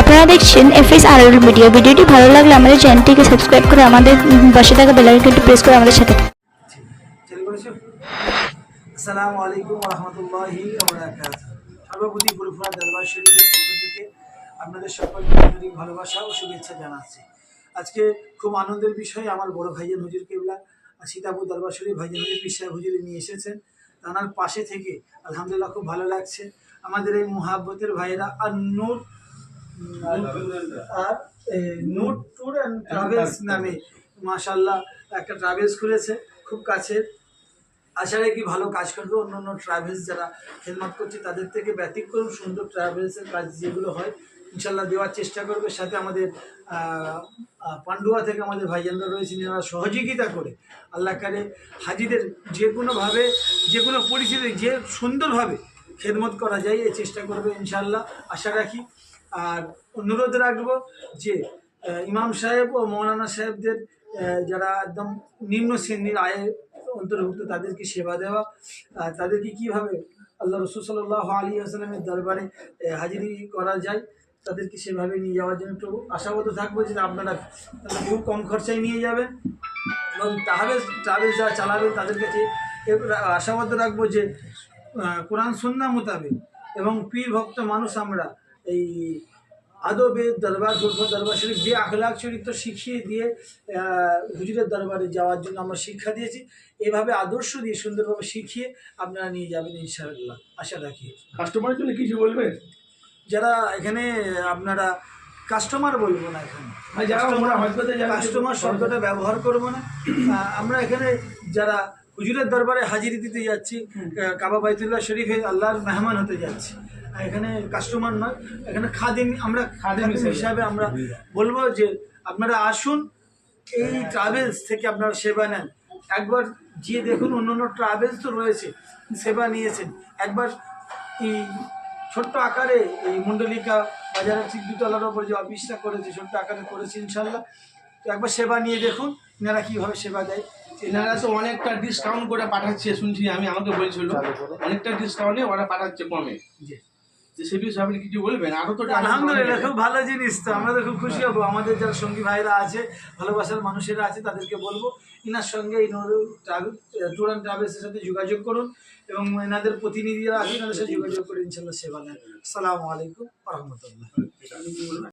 আপনারা দেখছেন F S আর media. ভিডিওটি ভালো লাগলে আমাদের চ্যানেলটিকে সাবস্ক্রাইব করে আমাদের পাশে থাকা বেলাইকনটি প্রেস করে আমাদের সাথে আসসালামু আলাইকুম রহমতুল্লাহি সর্বপ্রতি ফুরফুরা দরবার শরীফের পক্ষ থেকে আপনাদের সকলকে আন্তরিক ভালোবাসা ও শুভেচ্ছা জানাচ্ছি। আজকে খুব আনন্দের বিষয় আমার বড় ভাইজান হুজুর কেবলা সীতাপুর দরবার শরীফ ভাইজান হুজুর পিসাহ হুজুর নিয়ে এসেছেন। তানার পাশে থেকে আলহামদুলিল্লাহ খুব ভালো লাগছে। আমাদের এই মুহাব্বতের ভাইয়েরা আর নূর আর এ, ট্যুর অ্যান্ড ট্রাভেলস নামে মাশাল্লাহ একটা ট্রাভেলস খুলেছে খুব কাছের। আশা রাখি ভালো কাজ করবে। অন্য অন্য ট্রাভেলস যারা খেদমত করছে তাদের থেকে ব্যতিক্রম সুন্দর ট্রাভেলসের কাজ যেগুলো হয় ইনশাল্লাহ দেওয়ার চেষ্টা করবে। সাথে আমাদের পান্ডুয়া থেকে আমাদের ভাইজানরা রয়েছেন যারা সহযোগিতা করে। আল্লাহ কারে হাজিদের যে কোনোভাবে যে কোনো পরিস্থিতি যে সুন্দরভাবে খেদমত করা যায় এই চেষ্টা করবে ইনশাল্লাহ আশা রাখি আর অনুরোধ রাখব যে ইমাম সাহেব ও মৌলানা সাহেবদের যারা একদম নিম্ন শ্রেণির আয়ের অন্তর্ভুক্ত তাদেরকে সেবা দেওয়া তাদেরকে কীভাবে আল্লাহ রসুল সাল্লাহ আলী আসলামের দরবারে হাজিরি করা যায়, তাদেরকে সেভাবে নিয়ে যাওয়ার জন্য একটু আশাবদ্ধ থাকব যে আপনারা খুব কম খরচায় নিয়ে যাবেন এবং ট্রাভেলস ট্রাভেলস যারা চালাবেন তাদের কাছে আশাবদ্ধ রাখব যে কোরআন সন্না মোতাবেক এবং পীর ভক্ত মানুষ আমরা এই আদবে দরবার গুরফা দরবার শরীফ যে আখলাখ চরিত্র শিখিয়ে দিয়ে হুজুরের দরবারে যাওয়ার জন্য আমরা শিক্ষা দিয়েছি। এভাবে আদর্শ দিয়ে সুন্দরভাবে শিখিয়ে আপনারা নিয়ে যাবেন ইনশাআল্লাহ। আশা রাখি। কাস্টমারের জন্য কিছু বলবেন? যারা এখানে আপনারা কাস্টমার বলব না এখানে। কাস্টমার শব্দটা ব্যবহার করব না। আমরা এখানে যারা হুজুরের দরবারে হাজিরি দিতে যাচ্ছি কাবা বাইতুল্লাহ শরীফে আল্লাহর মেহমান হতে যাচ্ছি। এখানে কাস্টমার নয় এখানে খাদিম আমরা খাদিম হিসাবে আমরা বলব যে আপনারা আসুন এই ট্রাভেলস থেকে আপনারা সেবা নেন। একবার গিয়ে দেখুন অন্য অন্য ট্রাভেলস তো রয়েছে সেবা নিয়েছেন। একবার এই ছোট্ট আকারে এই মণ্ডলিকা বাজারের ঠিক দুতলার ওপর যে অফিসটা করেছে ছোট্ট আকারে করেছে ইনশাল্লাহ। তো একবার সেবা নিয়ে দেখুন এনারা কীভাবে সেবা দেয়। এনারা তো অনেকটা ডিসকাউন্ট করে পাঠাচ্ছে শুনছি আমি আমাকে বলছিল। অনেকটা ডিসকাউন্টে ওরা পাঠাচ্ছে কমে। সে বিষয়ে আপনি কিছু বলবেন? আরও তো আলহামদুলিল্লাহ খুব ভালো জিনিস তো আমরা তো খুব খুশি হব। আমাদের যারা সঙ্গী ভাইরা আছে ভালোবাসার মানুষেরা আছে তাদেরকে বলব ইনার সঙ্গে এই ট্যুর অ্যান্ড ট্রাভেলসের সাথে যোগাযোগ করুন এবং এনাদের প্রতিনিধিরা আছে এনাদের সাথে যোগাযোগ করে ইনশাল্লাহ সেবা নেন। আসসালামু আলাইকুম রহমতুল্লাহ।